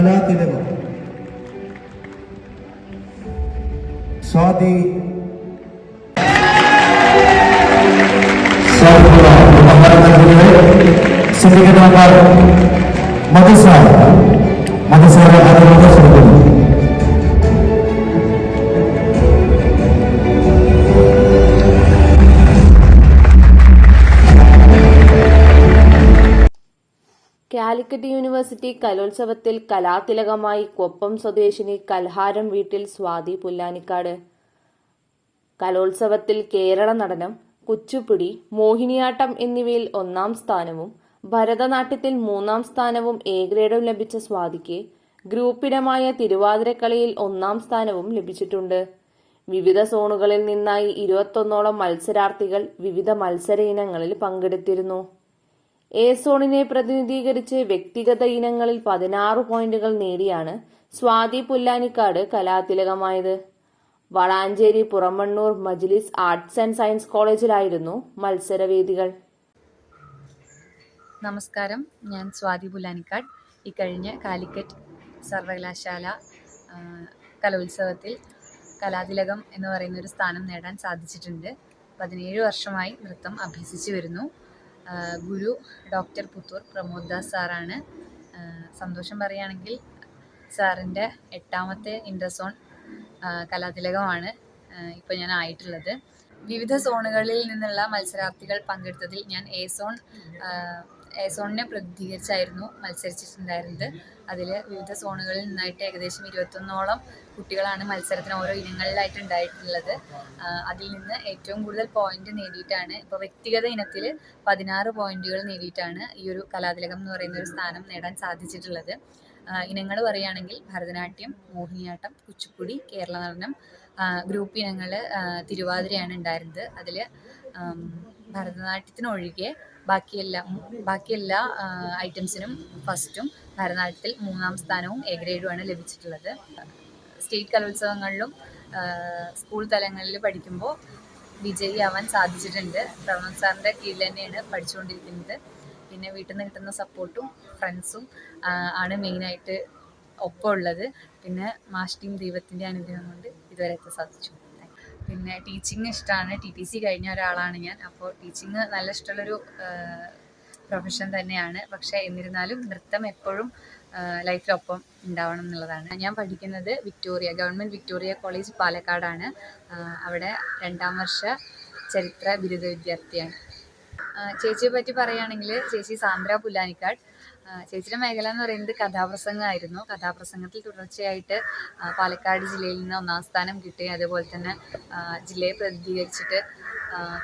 കലാതിലകം സ്വാതി സ്വാതിക്കുള്ള ഉപഹാരം നൽകുന്നത് കാലിക്കറ്റ് യൂണിവേഴ്സിറ്റി കലോത്സവത്തിൽ കലാതിലകമായി കൊപ്പം സ്വദേശിനി കൽഹാരം വീട്ടിൽ സ്വാതി പുല്ലാനിക്കാട്. കലോത്സവത്തിൽ കേരള നടനം കുച്ചുപ്പിടി മോഹിനിയാട്ടം എന്നിവയിൽ ഒന്നാം സ്ഥാനവും ഭരതനാട്യത്തിൽ മൂന്നാം സ്ഥാനവും എ ഗ്രേഡും ലഭിച്ച സ്വാതിക്ക് ഗ്രൂപ്പിടമായ തിരുവാതിരക്കളിയിൽ ഒന്നാം സ്ഥാനവും ലഭിച്ചിട്ടുണ്ട്. വിവിധ സോണുകളിൽ നിന്നായി ഇരുപത്തൊന്നോളം മത്സരാർത്ഥികൾ വിവിധ മത്സര ഇനങ്ങളിൽ പങ്കെടുത്തിരുന്നു. എ സോണിനെ പ്രതിനിധീകരിച്ച് വ്യക്തിഗത ഇനങ്ങളിൽ പതിനാറ് പോയിന്റുകൾ നേടിയാണ് Swathi Pullanikkad കലാതിലകമായത്. Valanchery Puramannur Majlis arts and science കോളേജിലായിരുന്നു മത്സരവേദികൾ. നമസ്കാരം. ഞാൻ സ്വാതി പുല്ലാനിക്കാട്. ഇക്കഴിഞ്ഞ കാലിക്കറ്റ് സർവകലാശാല കലോത്സവത്തിൽ കലാതിലകം എന്ന് പറയുന്ന ഒരു സ്ഥാനം നേടാൻ സാധിച്ചിട്ടുണ്ട്. പതിനേഴ് വർഷമായി നൃത്തം അഭ്യസിച്ചു വരുന്നു. ഗുരു ഡോക്ടർ പുത്തൂർ പ്രമോദ് ദാസ് സാറാണ്. സന്തോഷം പറയുകയാണെങ്കിൽ സാറിന്റെ എട്ടാമത്തെ ഇന്റർസോൺ കലാതിലകമാണ് ഇപ്പോൾ ഞാൻ ആയിട്ടുള്ളത്. വിവിധ സോണുകളിൽ നിന്നുള്ള മത്സരാർത്ഥികൾ പങ്കെടുത്തതിൽ ഞാൻ എ സോൺ സോണിനെ പ്രതിനിധീകരിച്ചായിരുന്നു മത്സരിച്ചിട്ടുണ്ടായിരുന്നത്. അതിൽ വിവിധ സോണുകളിൽ നിന്നായിട്ട് ഏകദേശം ഇരുപത്തൊന്നോളം കുട്ടികളാണ് മത്സരത്തിന് ഓരോ ഇനങ്ങളിലായിട്ട് ഉണ്ടായിട്ടുള്ളത് അതിൽ നിന്ന് ഏറ്റവും കൂടുതൽ പോയിന്റ് നേടിയിട്ടാണ് ഇപ്പോൾ വ്യക്തിഗത ഇനത്തിൽ പതിനാറ് പോയിന്റുകൾ നേടിയിട്ടാണ് ഈ ഒരു കലാതിലകം എന്ന് പറയുന്ന ഒരു സ്ഥാനം നേടാൻ സാധിച്ചിട്ടുള്ളത്. ഇനങ്ങൾ പറയുകയാണെങ്കിൽ ഭരതനാട്യം മോഹിനിയാട്ടം കുച്ചിപ്പുടി കേരള നടനം ഗ്രൂപ്പ് ഇനങ്ങൾ തിരുവാതിരയാണ് ഉണ്ടായിരുന്നത്. അതിൽ ഭരതനാട്യത്തിനൊഴികെ ബാക്കിയെല്ലാം ബാക്കിയെല്ലാ ഐറ്റംസിനും ഫസ്റ്റും ഭരതനാട്യത്തിൽ മൂന്നാം സ്ഥാനവും എ ഗ്രേഡുമാണ് ലഭിച്ചിട്ടുള്ളത്. സ്റ്റേറ്റ് കലോത്സവങ്ങളിലും സ്കൂൾ തലങ്ങളിൽ പഠിക്കുമ്പോൾ വിജയിയാവാൻ സാധിച്ചിട്ടുണ്ട്. പ്രവണത് സാറിന്റെ കീഴിൽ തന്നെയാണ് പഠിച്ചുകൊണ്ടിരിക്കുന്നത്. പിന്നെ വീട്ടിൽ നിന്ന് കിട്ടുന്ന സപ്പോർട്ടും ഫ്രണ്ട്സും ആണ് മെയിനായിട്ട് ഒപ്പം ഉള്ളത് പിന്നെ മാഷ്ടിയും ദൈവത്തിന്റെ അനുഗ്രഹം കൊണ്ട് ഇതുവരെ എത്താൻ സാധിച്ചു. പിന്നെ ടീച്ചിങ് ഇഷ്ടമാണ് ടി ടി സി കഴിഞ്ഞ ഒരാളാണ് ഞാൻ. അപ്പോൾ ടീച്ചിങ് നല്ല ഇഷ്ടമുള്ളൊരു പ്രൊഫഷൻ തന്നെയാണ്. പക്ഷേ എന്നിരുന്നാലും നൃത്തം എപ്പോഴും ലൈഫിലൊപ്പം ഉണ്ടാവണം എന്നുള്ളതാണ്. ഞാൻ പഠിക്കുന്നത് വിക്ടോറിയ ഗവൺമെന്റ് വിക്ടോറിയ കോളേജ് പാലക്കാടാണ്. അവിടെ രണ്ടാം വർഷ ചരിത്ര ബിരുദ വിദ്യാർത്ഥിയാണ്. ചേച്ചിയെ പറ്റി പറയുകയാണെങ്കിൽ ചേച്ചി സാന്ദ്ര പുല്ലാനിക്കാട്. ചേച്ചിയുടെ മേഖല എന്ന് പറയുന്നത് കഥാപ്രസംഗമായിരുന്നു. കഥാപ്രസംഗത്തിൽ തുടർച്ചയായിട്ട് പാലക്കാട് ജില്ലയിൽ നിന്ന് ഒന്നാം സ്ഥാനം കിട്ടി. അതേപോലെ തന്നെ ജില്ലയെ പ്രതിനിധീകരിച്ചിട്ട്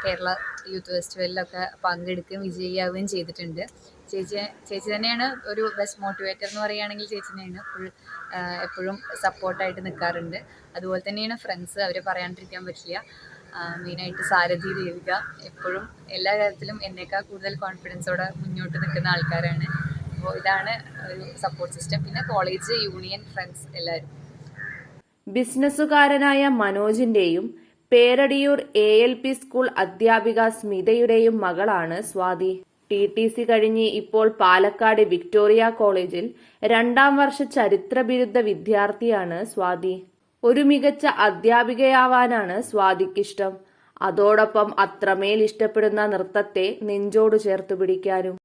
കേരള യൂത്ത് ഫെസ്റ്റിവലിലൊക്കെ പങ്കെടുക്കുകയും വിജയിയാവുകയും ചെയ്തിട്ടുണ്ട്. ചേച്ചി ചേച്ചി തന്നെയാണ് ഒരു ബെസ്റ്റ് മോട്ടിവേറ്റർ എന്ന് പറയുകയാണെങ്കിൽ ചേച്ചിനെയാണ് ഫുൾ എപ്പോഴും സപ്പോർട്ടായിട്ട് നിൽക്കാറുണ്ട് അതുപോലെ തന്നെയാണ് ഫ്രണ്ട്സ് അവരെ പറയാണ്ടിരിക്കാൻ പറ്റില്ല. മെയിനായിട്ട് സാരഥി ദേവിക എപ്പോഴും എല്ലാ കാര്യത്തിലും എന്നേക്കാൾ കൂടുതൽ കോൺഫിഡൻസോടെ മുന്നോട്ട് നിൽക്കുന്ന ആൾക്കാരാണ്. അപ്പോൾ ഇതാണ് ഒരു സപ്പോർട്ട് സിസ്റ്റം പിന്നെ കോളേജ് യൂണിയൻ ഫ്രണ്ട്സ് എല്ലാവരും ബിസിനസ്സുകാരനായ മനോജിന്റെയും Peradiyoor A L P school അധ്യാപിക സ്മിതയുടെയും മകളാണ് സ്വാതി. ടി ടി സി കഴിഞ്ഞ് ഇപ്പോൾ പാലക്കാട് വിക്ടോറിയ കോളേജിൽ രണ്ടാം വർഷ ചരിത്ര ബിരുദ വിദ്യാർത്ഥിയാണ് സ്വാതി. ഒരു മികച്ച അധ്യാപികയാവാനാണ് സ്വാതിക്കിഷ്ടം. അതോടൊപ്പം അത്രമേൽ ഇഷ്ടപ്പെടുന്ന നൃത്തത്തെ നെഞ്ചോട് ചേർത്ത് പിടിക്കാനും.